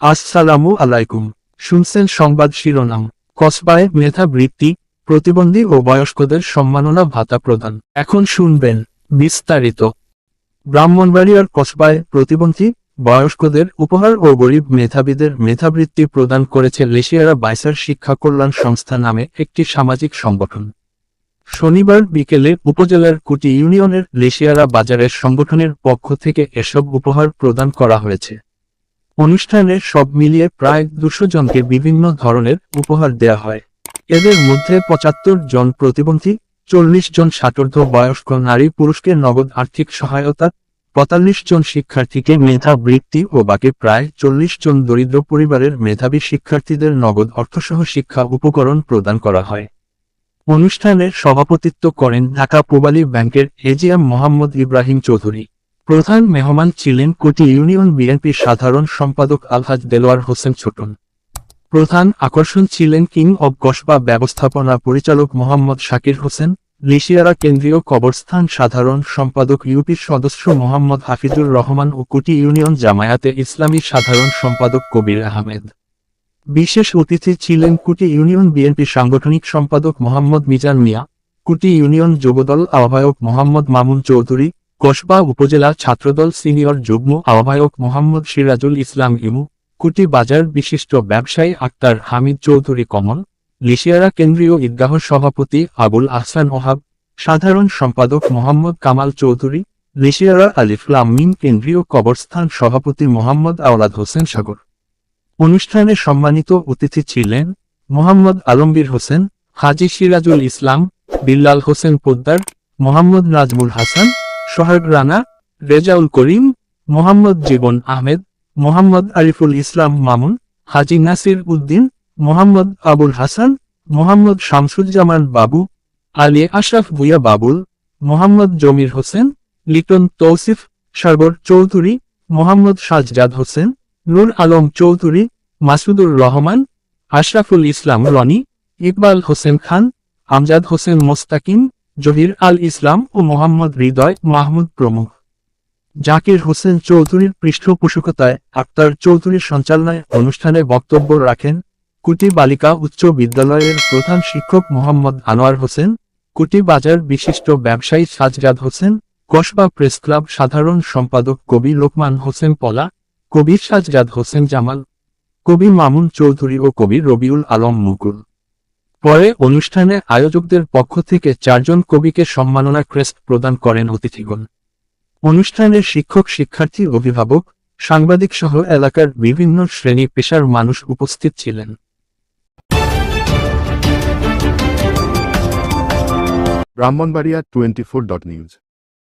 আসসালামু আলাইকুম। শুনছেন সংবাদ শিরোনাম। কসবায় মেধা বৃত্তি, প্রতিবন্ধী ও বয়স্কদের সম্মাননা ভাতা প্রদান। এখন শুনবেন বিস্তারিত। ব্রাহ্মণবাড়িয়ার কসবায় প্রতিবন্ধী, বয়স্কদের উপহার ও গরিব মেধাবীদের মেধাবৃত্তি প্রদান করেছে লেশিয়ারা বাইসার শিক্ষা কল্যাণ সংস্থা নামে একটি সামাজিক সংগঠন। শনিবার বিকেলে উপজেলার কুটি ইউনিয়নের লেশিয়ারা বাজারের সংগঠনের পক্ষ থেকে এসব উপহার প্রদান করা হয়েছে। অনুষ্ঠানে সব মিলিয়ে প্রায় দুশো জনকে বিভিন্ন ধরনের উপহার দেয়া হয়। এদের মধ্যে পঁচাত্তর জন প্রতিবন্ধী, চল্লিশ জন ষাটোর্ধ বয়স্ক নারী পুরুষকে নগদ আর্থিক সহায়তা, পঁয়তাল্লিশ জন শিক্ষার্থীকে মেধা বৃত্তি ও বাকি প্রায় চল্লিশ জন দরিদ্র পরিবারের মেধাবী শিক্ষার্থীদের নগদ অর্থসহ শিক্ষা উপকরণ প্রদান করা হয়। অনুষ্ঠানে সভাপতিত্ব করেন ঢাকা পূবালী ব্যাংকের এজিএম মোহাম্মদ ইব্রাহিম চৌধুরী। প্রধান মেহমান ছিলেন কোটি ইউনিয়ন বিএনপির সাধারণ সম্পাদক আলহাজ দেলোয়ার হোসেন ছোটন। প্রধান আকর্ষণ ছিলেন কিং অব কসবা ব্যবস্থাপনা পরিচালক মোহাম্মদ শাকির হোসেন, লিশিয়ারা কেন্দ্রীয় কবরস্থান সাধারণ সম্পাদক ইউপির সদস্য মোহাম্মদ হাফিজুর রহমান ও কুটি ইউনিয়ন জামায়াতে ইসলামী সাধারণ সম্পাদক কবির আহমেদ। বিশেষ অতিথি ছিলেন কুটি ইউনিয়ন বিএনপি সাংগঠনিক সম্পাদক মোহাম্মদ মিজান মিয়া, কুটি ইউনিয়ন যুবদল আহ্বায়ক মোহাম্মদ মামুন চৌধুরী কসবা উপজেলা ছাত্রদল সিনিয়র যুগ্ম আহ্বায়ক মোহাম্মদ সিরাজুল ইসলাম ইমু, কুটি বাজার বিশিষ্ট ব্যবসায়ী আক্তার হামিদ চৌধুরী কমল, লিশিয়ারা কেন্দ্রীয় ঈদগাহ সভাপতি আবুল আহসান ওহাব, সাধারণ সম্পাদক মোহাম্মদ কামাল চৌধুরী, লিশিয়ারা আলিফুল আমিন কেন্দ্রীয় কবরস্থান সভাপতি মোহাম্মদ আওলাদ হোসেন সাগর। অনুষ্ঠানে সম্মানিত অতিথি ছিলেন মোহাম্মদ আলমগীর হোসেন, হাজি সিরাজুল ইসলাম, বিল্লাল হোসেন পোদ্দার, মোহাম্মদ নাজমুল হাসান সোহাগ রানা, রেজাউল করিম, মোহাম্মদ জীবন আহমেদ, মোহাম্মদ আরিফুল ইসলাম মামুন, হাজি নাসির উদ্দিন, মোহাম্মদ আবুল হাসান, মোহাম্মদ শামসুজ্জামান বাবু, আলী আশরাফ ভুইয়া বাবুল, মোহাম্মদ জমির হোসেন, লিটন তৌসিফ সাগর চৌধুরী, মোহাম্মদ সাজজাদ হোসেন, নুর আলম চৌধুরী, মাসুদুর রহমান, আশরাফুল ইসলাম রনি, ইকবাল হোসেন খান, আমজাদ হোসেন মোস্তাকিম জহির আল ইসলাম ও মোহাম্মদ হৃদয় মাহমুদ প্রমুখ। জাকির হোসেন চৌধুরীর পৃষ্ঠপোষকতায় আক্তার চৌধুরীর সঞ্চালনায় অনুষ্ঠানে বক্তব্য রাখেন কুটি বালিকা উচ্চ বিদ্যালয়ের প্রধান শিক্ষক মোহাম্মদ আনোয়ার হোসেন, কুটি বাজার বিশিষ্ট ব্যবসায়ী সাজরাদ হোসেন, কসবা প্রেস ক্লাব সাধারণ সম্পাদক কবি লোকমান হোসেন পলা, কবি সাজরাদ হোসেন জামাল, কবি মামুন চৌধুরী ও কবি রবিউল আলম মুকুল। পরে অনুষ্ঠানে আয়োজকদের পক্ষ থেকে চারজন কবিকে সম্মাননা ক্রেস্ট প্রদান করেন অতিথিগণ। অনুষ্ঠানের শিক্ষক, শিক্ষার্থী, অভিভাবক, সাংবাদিক সহ এলাকার বিভিন্ন শ্রেণি পেশার মানুষ উপস্থিত ছিলেন। Brahmanbaria twenty four dot news.